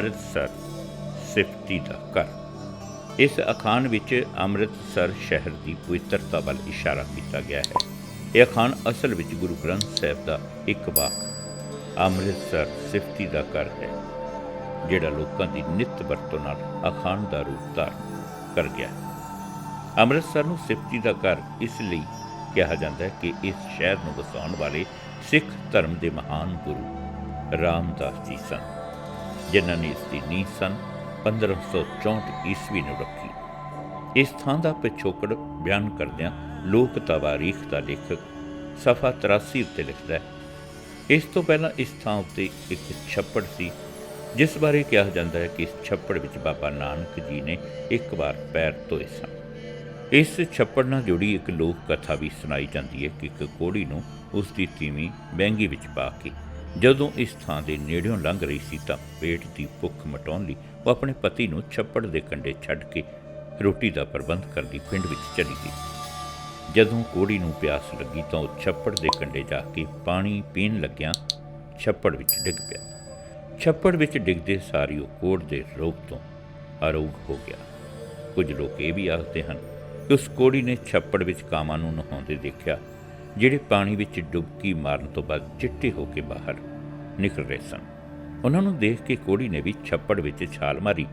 ਅੰਮ੍ਰਿਤਸਰ, ਸਿਫਤੀ ਦਾ ਘਰ। ਇਸ ਅਖਾਣ ਵਿੱਚ ਅੰਮ੍ਰਿਤਸਰ ਸ਼ਹਿਰ ਦੀ ਪਵਿੱਤਰਤਾ ਵੱਲ ਇਸ਼ਾਰਾ ਕੀਤਾ ਗਿਆ ਹੈ। ਇਹ ਅਖਾਣ ਅਸਲ ਵਿੱਚ ਗੁਰੂ ਗ੍ਰੰਥ ਸਾਹਿਬ ਦਾ ਇੱਕ ਵਾਕ, ਅੰਮ੍ਰਿਤਸਰ ਸਿਫਤੀ ਦਾ ਘਰ ਹੈ, ਜਿਹੜਾ ਲੋਕਾਂ ਦੀ ਨਿਤ ਵਰਤੋਂ ਨਾਲ ਅਖਾਣ ਦਾ ਰੂਪ ਧਾਰਨ ਕਰ ਗਿਆ ਹੈ। ਅੰਮ੍ਰਿਤਸਰ ਨੂੰ ਸਿਫਤੀ ਦਾ ਘਰ ਇਸ ਲਈ ਕਿਹਾ ਜਾਂਦਾ ਹੈ ਕਿ ਇਸ ਸ਼ਹਿਰ ਨੂੰ ਵਸਾਉਣ ਵਾਲੇ ਸਿੱਖ ਧਰਮ ਦੇ ਮਹਾਨ ਗੁਰੂ ਰਾਮਦਾਸ ਜੀ ਸਨ। ਜਿਨ੍ਹਾਂ ਨੇ ਇਸ ਦੀ ਨੀਂਹ ਸਨ 1564 ਈਸਵੀ ਨੂੰ ਰੱਖੀ। ਇਸ ਥਾਂ ਦਾ ਪਿਛੋਕੜ ਬਿਆਨ ਕਰਦਿਆਂ ਲੋਕ ਤਵਾਰੀਖ ਦਾ ਲੇਖਕ ਸਫਾ 83 ਉੱਤੇ ਲਿਖਦਾ ਹੈ। ਇਸ ਤੋਂ ਪਹਿਲਾਂ ਇਸ ਥਾਂ ਉੱਤੇ ਇੱਕ ਛੱਪੜ ਸੀ, ਜਿਸ ਬਾਰੇ ਕਿਹਾ ਜਾਂਦਾ ਹੈ ਕਿ ਇਸ ਛੱਪੜ ਵਿੱਚ ਬਾਬਾ ਨਾਨਕ ਜੀ ਨੇ ਇੱਕ ਵਾਰ ਪੈਰ ਧੋਏ ਸਨ। ਇਸ ਛੱਪੜ ਨਾਲ ਜੁੜੀ ਇੱਕ ਲੋਕ ਕਥਾ ਵੀ ਸੁਣਾਈ ਜਾਂਦੀ ਹੈ ਕਿ ਇੱਕ ਕੋੜੀ ਨੂੰ ਉਸ ਦੀ ਤੀਵੀਂ ਬੈਂਗੀ ਵਿੱਚ ਪਾ ਕੇ ਜਦੋਂ ਇਸ ਥਾਂ ਦੇ ਨੇੜਿਓਂ ਲੰਘ ਰਹੀ ਸੀ ਤਾਂ ਪੇਟ ਦੀ ਭੁੱਖ ਮਟਾਉਣ ਲਈ ਉਹ ਆਪਣੇ ਪਤੀ ਨੂੰ ਛੱਪੜ ਦੇ ਕੰਢੇ ਛੱਡ ਕੇ ਰੋਟੀ ਦਾ ਪ੍ਰਬੰਧ ਕਰਦੀ ਪਿੰਡ ਵਿੱਚ ਚਲੀ ਗਈ। ਜਦੋਂ ਕੋੜੀ ਨੂੰ ਪਿਆਸ ਲੱਗੀ ਤਾਂ ਉਹ ਛੱਪੜ ਦੇ ਕੰਢੇ ਜਾ ਕੇ ਪਾਣੀ ਪੀਣ ਲੱਗਿਆ ਛੱਪੜ ਵਿੱਚ ਡਿੱਗ ਪਿਆ। ਛੱਪੜ ਵਿੱਚ ਡਿੱਗਦੇ ਸਾਰੀ ਉਹ ਕੋੜ ਦੇ ਰੋਗ ਤੋਂ ਅਰੋਗ ਹੋ ਗਿਆ। ਕੁਝ ਲੋਕ ਇਹ ਵੀ ਆਖਦੇ ਹਨ ਕਿ ਉਸ ਕੋੜੀ ਨੇ ਛੱਪੜ ਵਿੱਚ ਕਾਮਾਂ ਨੂੰ ਨਹਾਉਂਦੇ ਦੇਖਿਆ ਜਿਹੜੇ ਪਾਣੀ ਵਿੱਚ ਡੁਬਕੀ ਮਾਰਨ ਤੋਂ ਬਾਅਦ ਚਿੱਟੇ ਹੋ ਕੇ ਬਾਹਰ ਨਿਕਲ ਰਹੇ ਸਨ। ਉਹਨਾਂ ਨੂੰ ਦੇਖ ਕੇ ਕੋੜੀ ਨੇ ਵੀ ਛੱਪੜ ਵਿੱਚ ਛਾਲ ਮਾਰੀ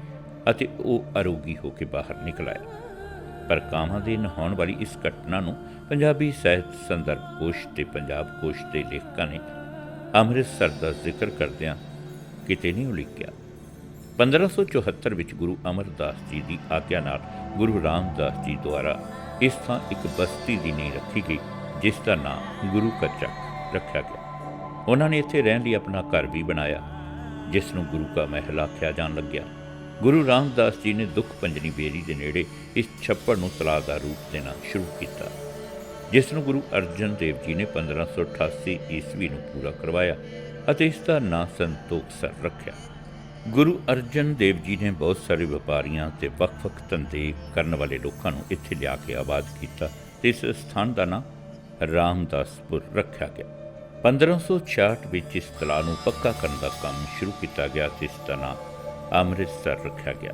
ਅਤੇ ਉਹ ਅਰੋਗੀ ਹੋ ਕੇ ਬਾਹਰ ਨਿਕਲ ਆਇਆ। ਪਰ ਕਾਮਾਂ ਦੇ ਨਹਾਉਣ ਵਾਲੀ ਇਸ ਘਟਨਾ ਨੂੰ ਪੰਜਾਬੀ ਸਾਹਿਤ ਸੰਦਰਭ ਕੋਸ਼ ਤੇ ਪੰਜਾਬ ਕੋਸ਼ ਦੇ ਲੇਖਕਾਂ ਨੇ ਅੰਮ੍ਰਿਤਸਰ ਦਾ ਜ਼ਿਕਰ ਕਰਦਿਆਂ ਕਿਤੇ ਨਹੀਂ ਉਲੀਕਿਆ। 1574 ਵਿੱਚ ਗੁਰੂ ਅਮਰਦਾਸ ਜੀ ਦੀ ਆਗਿਆ ਨਾਲ ਗੁਰੂ ਰਾਮਦਾਸ ਜੀ ਦੁਆਰਾ ਇਸ ਥਾਂ ਇੱਕ ਬਸਤੀ ਦੀ ਨੀਂਹ ਰੱਖੀ ਗਈ। ਜਿਸ ਦਾ ਨਾਮ ਗੁਰੂ ਕਾ ਚੱਕ ਰੱਖਿਆ ਗਿਆ। ਉਹਨਾਂ ਨੇ ਇੱਥੇ ਰਹਿਣ ਲਈ ਆਪਣਾ ਘਰ ਵੀ ਬਣਾਇਆ, ਜਿਸ ਨੂੰ ਗੁਰੂ ਕਾ ਮਹਿਲ ਆਖਿਆ ਜਾਣ ਲੱਗਿਆ। ਗੁਰੂ ਰਾਮਦਾਸ ਜੀ ਨੇ ਦੁੱਖ ਪੰਜਨੀ ਬੇਰੀ ਦੇ ਨੇੜੇ ਇਸ ਛੱਪੜ ਨੂੰ ਤਲਾਅ ਦਾ ਰੂਪ ਦੇਣਾ ਸ਼ੁਰੂ ਕੀਤਾ, ਜਿਸ ਨੂੰ ਗੁਰੂ ਅਰਜਨ ਦੇਵ ਜੀ ਨੇ 1588 ਈਸਵੀ ਨੂੰ ਪੂਰਾ ਕਰਵਾਇਆ ਅਤੇ ਇਸ ਦਾ ਨਾਂ ਸੰਤੋਖ ਸਰ ਰੱਖਿਆ। ਗੁਰੂ ਅਰਜਨ ਦੇਵ ਜੀ ਨੇ ਬਹੁਤ ਸਾਰੇ ਵਪਾਰੀਆਂ ਤੇ ਵੱਖ-ਵੱਖ ਧੰਦੇ ਕਰਨ ਵਾਲੇ ਲੋਕਾਂ ਨੂੰ ਇੱਥੇ ਲਿਆ ਕੇ ਆਬਾਦ ਕੀਤਾ ਤੇ ਇਸ ਸਥਾਨ ਦਾ ਨਾਂ ਰਾਮਦਾਸਪੁਰ ਰੱਖਿਆ ਗਿਆ। 1566 ਵਿੱਚ ਇਸ ਤਲਾਅ ਨੂੰ ਪੱਕਾ ਕਰਨ ਦਾ ਕੰਮ ਸ਼ੁਰੂ ਕੀਤਾ ਗਿਆ ਤੇ ਇਸ ਦਾ ਨਾਂ ਅੰਮ੍ਰਿਤਸਰ ਰੱਖਿਆ ਗਿਆ।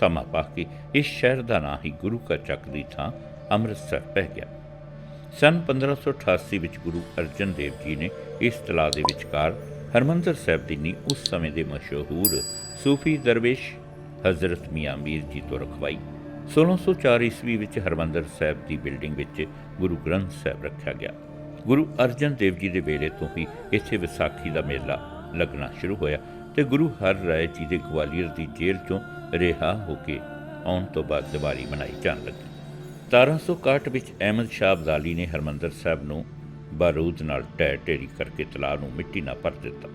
ਸਮਾਂ ਪਾ ਕੇ ਇਸ ਸ਼ਹਿਰ ਦਾ ਨਾਂ ਹੀ ਗੁਰੂ ਕਾ ਚੱਕ ਦੀ ਥਾਂ ਅੰਮ੍ਰਿਤਸਰ ਪੈ ਗਿਆ। ਸਨ 1588 ਵਿੱਚ ਗੁਰੂ ਅਰਜਨ ਦੇਵ ਜੀ ਨੇ ਇਸ ਤਲਾਅ ਦੇ ਵਿਚਕਾਰ ਹਰਮੰਦਰ ਸਾਹਿਬ ਦੀ ਨੀਂਹ ਉਸ ਸਮੇਂ ਦੇ ਮਸ਼ਹੂਰ ਸੂਫੀ ਦਰਵੇਸ਼ ਹਜ਼ਰਤ ਮੀਆਂ ਮੀਰ ਜੀ ਤੋਂ ਰਖਵਾਈ। 1604 ਈਸਵੀ ਵਿੱਚ ਹਰਮੰਦਰ ਸਾਹਿਬ ਦੀ ਬਿਲਡਿੰਗ ਵਿੱਚ ਗੁਰੂ ਗ੍ਰੰਥ ਸਾਹਿਬ ਰੱਖਿਆ ਗਿਆ। ਗੁਰੂ ਅਰਜਨ ਦੇਵ ਜੀ ਦੇ ਵੇਲੇ ਤੋਂ ਹੀ ਇੱਥੇ ਵਿਸਾਖੀ ਦਾ ਮੇਲਾ ਲੱਗਣਾ ਸ਼ੁਰੂ ਹੋਇਆ ਤੇ ਗੁਰੂ ਹਰ ਰਾਏ ਜੀ ਦੇ ਗਵਾਲੀਅਰ ਦੀ ਜੇਲ੍ਹ ਚੋਂ ਰਿਹਾ ਹੋ ਕੇ ਆਉਣ ਤੋਂ ਬਾਅਦ ਦੀਵਾਲੀ ਮਨਾਈ ਜਾਣ ਲੱਗੀ। 1761 ਵਿੱਚ ਅਹਿਮਦ ਸ਼ਾਹ ਅਬਦਾਲੀ ਨੇ ਹਰਮੰਦਰ ਸਾਹਿਬ ਨੂੰ ਬਾਰੂਦ ਨਾਲ ਢਹਿ ਢੇਰੀ ਕਰਕੇ ਤਲਾਅ ਨੂੰ ਮਿੱਟੀ ਨਾਲ ਭਰ ਦਿੱਤਾ।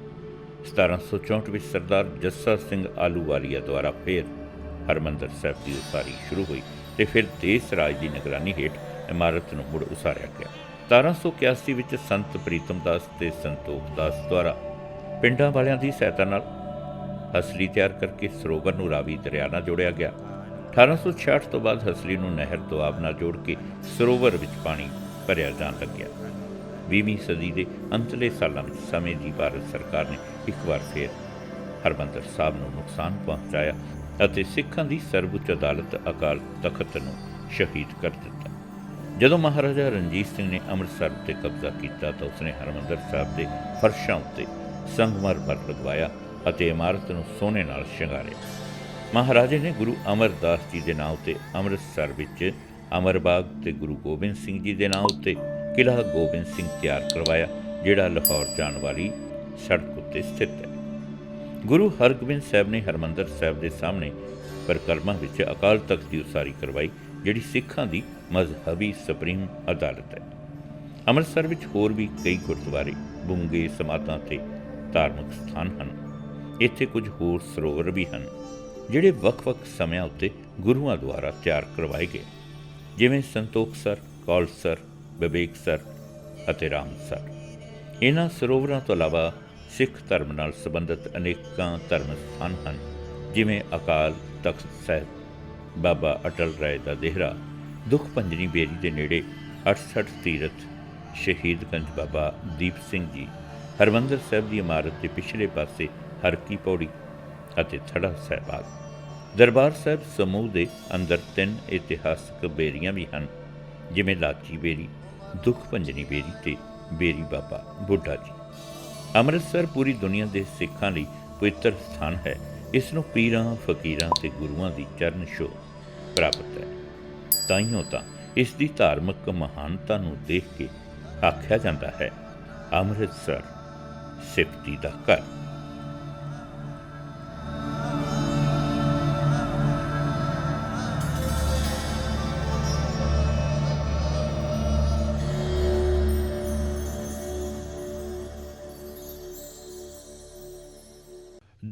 1764 ਵਿੱਚ ਸਰਦਾਰ ਜੱਸਾ ਸਿੰਘ ਆਲੂਵਾਲੀਆ ਦੁਆਰਾ ਫੇਰ ਹਰਮੰਦਰ ਸਾਹਿਬ ਦੀ ਉਸਾਰੀ ਸ਼ੁਰੂ ਹੋਈ ਤੇ ਫਿਰ ਦੇਸ ਰਾਜ ਦੀ ਨਿਗਰਾਨੀ ਹੇਠ ਇਮਾਰਤ ਨੂੰ ਮੁੜ ਉਸਾਰਿਆ ਗਿਆ। 1781 ਵਿੱਚ ਸੰਤ ਪ੍ਰੀਤਮ ਦਾਸ ਤੇ ਸੰਤੋਖ ਦਾਸ ਦੁਆਰਾ ਪਿੰਡਾਂ ਵਾਲਿਆਂ ਦੀ ਸਹਾਇਤਾ ਨਾਲ ਹਸਲੀ ਤਿਆਰ ਕਰਕੇ ਸਰੋਵਰ ਨੂੰ ਰਾਵੀ ਦਰਿਆ ਨਾਲ ਜੋੜਿਆ ਗਿਆ। 1866 ਤੋਂ ਬਾਅਦ ਹਸਲੀ ਨੂੰ ਨਹਿਰ ਦੁਆਬ ਨਾਲ ਜੋੜ ਕੇ ਸਰੋਵਰ ਵਿੱਚ ਪਾਣੀ ਭਰਿਆ ਜਾਣ ਲੱਗਿਆ। 20ਵੀਂ ਸਦੀ ਦੇ ਅੰਤਲੇ ਸਾਲਾਂ ਵਿੱਚ ਸਮੇਂ ਦੀ ਭਾਰਤ ਸਰਕਾਰ ਨੇ ਇੱਕ ਵਾਰ ਫੇਰ ਹਰਮੰਦਰ ਸਾਹਿਬ ਨੂੰ ਨੁਕਸਾਨ ਪਹੁੰਚਾਇਆ ਅਤੇ ਸਿੱਖਾਂ ਦੀ ਸਰਵਉੱਚ ਅਦਾਲਤ ਅਕਾਲ ਤਖਤ ਨੂੰ ਸ਼ਹੀਦ ਕਰ ਦਿੱਤਾ। ਜਦੋਂ ਮਹਾਰਾਜਾ ਰਣਜੀਤ ਸਿੰਘ ਨੇ ਅੰਮ੍ਰਿਤਸਰ ਉੱਤੇ ਕਬਜ਼ਾ ਕੀਤਾ ਤਾਂ ਉਸਨੇ ਹਰਮੰਦਰ ਸਾਹਿਬ ਦੇ ਫਰਸ਼ਾਂ ਉੱਤੇ ਸੰਗਮਰਮਰ ਲਗਵਾਇਆ ਅਤੇ ਇਮਾਰਤ ਨੂੰ ਸੋਨੇ ਨਾਲ ਸ਼ਿੰਗਾਰਿਆ। ਮਹਾਰਾਜੇ ਨੇ ਗੁਰੂ ਅਮਰਦਾਸ ਜੀ ਦੇ ਨਾਂ ਉੱਤੇ ਅੰਮ੍ਰਿਤਸਰ ਵਿੱਚ ਅਮਰਬਾਗ ਤੇ ਗੁਰੂ ਗੋਬਿੰਦ ਸਿੰਘ ਜੀ ਦੇ ਨਾਂ ਉੱਤੇ ਕਿਲ੍ਹਾ ਗੋਬਿੰਦ ਸਿੰਘ ਤਿਆਰ ਕਰਵਾਇਆ, ਜਿਹੜਾ ਲਾਹੌਰ ਜਾਣ ਵਾਲੀ ਸੜਕ ਉੱਤੇ ਸਥਿਤ ਹੈ। ਗੁਰੂ ਹਰਗੋਬਿੰਦ ਸਾਹਿਬ ਨੇ ਹਰਮੰਦਰ ਸਾਹਿਬ ਦੇ ਸਾਹਮਣੇ ਪਰਿਕਰਮਾ ਵਿੱਚ ਅਕਾਲ ਤਖਤ ਦੀ ਉਸਾਰੀ ਕਰਵਾਈ, ਜਿਹੜੀ ਸਿੱਖਾਂ ਦੀ ਮਜ਼ਹਬੀ ਸੁਪਰੀਮ ਅਦਾਲਤ ਹੈ। ਅੰਮ੍ਰਿਤਸਰ ਵਿੱਚ ਹੋਰ ਵੀ ਕਈ ਗੁਰਦੁਆਰੇ ਬੁੰਗੇ ਸਮਾਧਾਂ ਤੇ ਧਾਰਮਿਕ ਸਥਾਨ ਹਨ। ਇੱਥੇ ਕੁਝ ਹੋਰ ਸਰੋਵਰ ਵੀ ਹਨ, ਜਿਹੜੇ ਵੱਖ-ਵੱਖ ਸਮਿਆਂ ਉੱਤੇ ਗੁਰੂਆਂ ਦੁਆਰਾ ਤਿਆਰ ਕਰਵਾਏ ਗਏ। ਜਿਵੇਂ ਸੰਤੋਖਸਰ ਕੌਲਸਰ ਵਿਵੇਕਸਰ ਅਤੇ ਰਾਮਸਰ ਇਹਨਾਂ ਸਰੋਵਰਾਂ ਤੋਂ ਇਲਾਵਾ ਸਿੱਖ ਧਰਮ ਨਾਲ ਸੰਬੰਧਿਤ ਅਨੇਕਾਂ ਧਰਮ ਸਥਾਨ ਹਨ, ਜਿਵੇਂ ਅਕਾਲ ਤਖਤ ਸਾਹਿਬ, ਬਾਬਾ ਅਟਲ ਰਾਏ ਦਾ ਦੇਹਰਾ, ਦੁੱਖ ਪੰਜਨੀ ਬੇਰੀ ਦੇ ਨੇੜੇ 68 ਤੀਰਥ ਸ਼ਹੀਦਗੰਜ ਬਾਬਾ ਦੀਪ ਸਿੰਘ ਜੀ, ਹਰਮੰਦਰ ਸਾਹਿਬ ਦੀ ਇਮਾਰਤ ਦੇ ਪਿਛਲੇ ਪਾਸੇ ਹਰਕੀ ਪੌੜੀ ਅਤੇ ਥੜਾ ਸਹਿਬਾਗ। ਦਰਬਾਰ ਸਾਹਿਬ ਸਮੂਹ ਦੇ ਅੰਦਰ ਤਿੰਨ ਇਤਿਹਾਸਕ ਬੇਰੀਆਂ ਵੀ ਹਨ, ਜਿਵੇਂ ਲਾਚੀ ਬੇਰੀ, ਦੁੱਖ ਭੰਜਨੀ ਬੇਰੀ ਤੇ ਬੇਰੀ ਬਾਬਾ ਬੁੱਢਾ ਜੀ। ਅੰਮ੍ਰਿਤਸਰ ਪੂਰੀ ਦੁਨੀਆ ਦੇ ਸਿੱਖਾਂ ਲਈ ਪਵਿੱਤਰ ਸਥਾਨ ਹੈ। ਇਸ ਨੂੰ ਪੀਰਾਂ, ਫਕੀਰਾਂ ਤੇ ਗੁਰੂਆਂ ਦੀ ਚਰਨ ਛੋਹ ਪ੍ਰਾਪਤ ਹੈ। ਤਾਈਓ ਤਾਂ ਇਸ ਦੀ ਧਾਰਮਿਕ ਮਹਾਨਤਾ ਨੂੰ ਦੇਖ ਕੇ ਆਖਿਆ ਜਾਂਦਾ ਹੈ, ਅੰਮ੍ਰਿਤਸਰ ਸਿਫਤੀ ਦਾ ਘਰ।